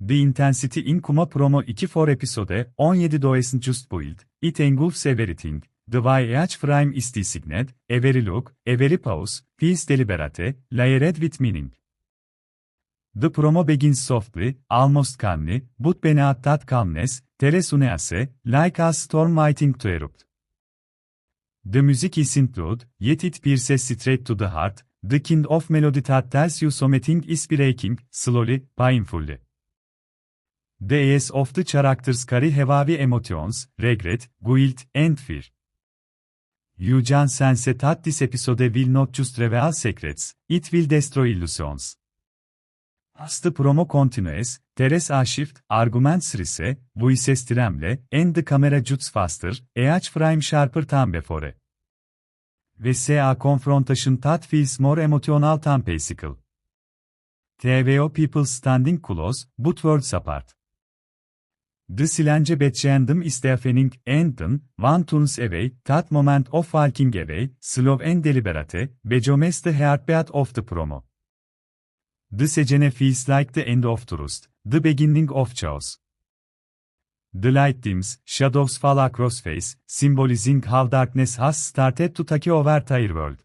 The intensity in Kuma promo 2 for episode 17 doesn't just build, it engulfs everything. The YH frame is designated, every look, every pause, feels deliberate, layered with meaning. The promo begins softly, almost calmly, but beneath that calmness, Teres unease, like a storm waiting to erupt. The music isn't loud, yet it pierces straight to the heart, the kind of melody that tells you something is breaking, slowly, painfully. Eyes of the characters carry heavy emotions, regret, guilt, and fear. Eugen sense that this episode will not just reveal secrets, it will destroy illusions. As the promo continues, Teres shift arguments rise, voices tremble, and the camera shoots faster, each frame sharper than before. We see a confrontation that feels more emotional than physical. TVO people standing close, but worlds apart. The silence between them is deafening, and then, one away, that moment of walking away, slow and deliberate, becomes the heartbeat of the promo. The scene feels like the end of trust, the beginning of chaos. The light dims, shadows fall across face, symbolizing how darkness has started to take over their world.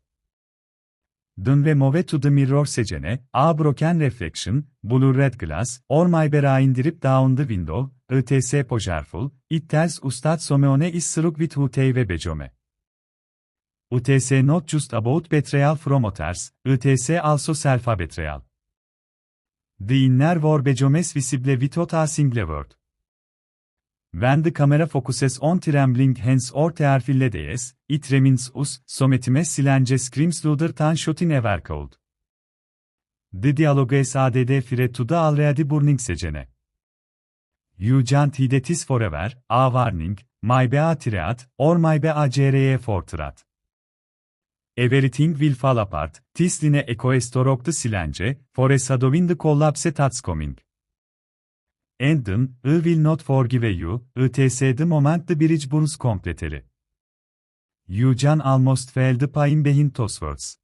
Then we move to the mirror scene, a broken reflection, blue red glass, or my behind drip down the window, ETS powerful, it tells us that Someone is struck with Hutei ve Bejome. UTS not just about betrayal from others, ETS also self-betrayal. The inner war becomes visible without a single word. When the camera focuses on trembling hands or days, it reminds us, sometime silence screams louder than shouting ever cold. The dialogue is added free to the already burning scene. You can't hide this forever, a warning, maybe a threat, or maybe a JRE for threat. Everything will fall apart, this line echoes throughout the silence, for a shadowing the collapse that's coming. And then, I will not forgive you, ETS the moment the bridge burns completely. You can almost feel the pain behind those words.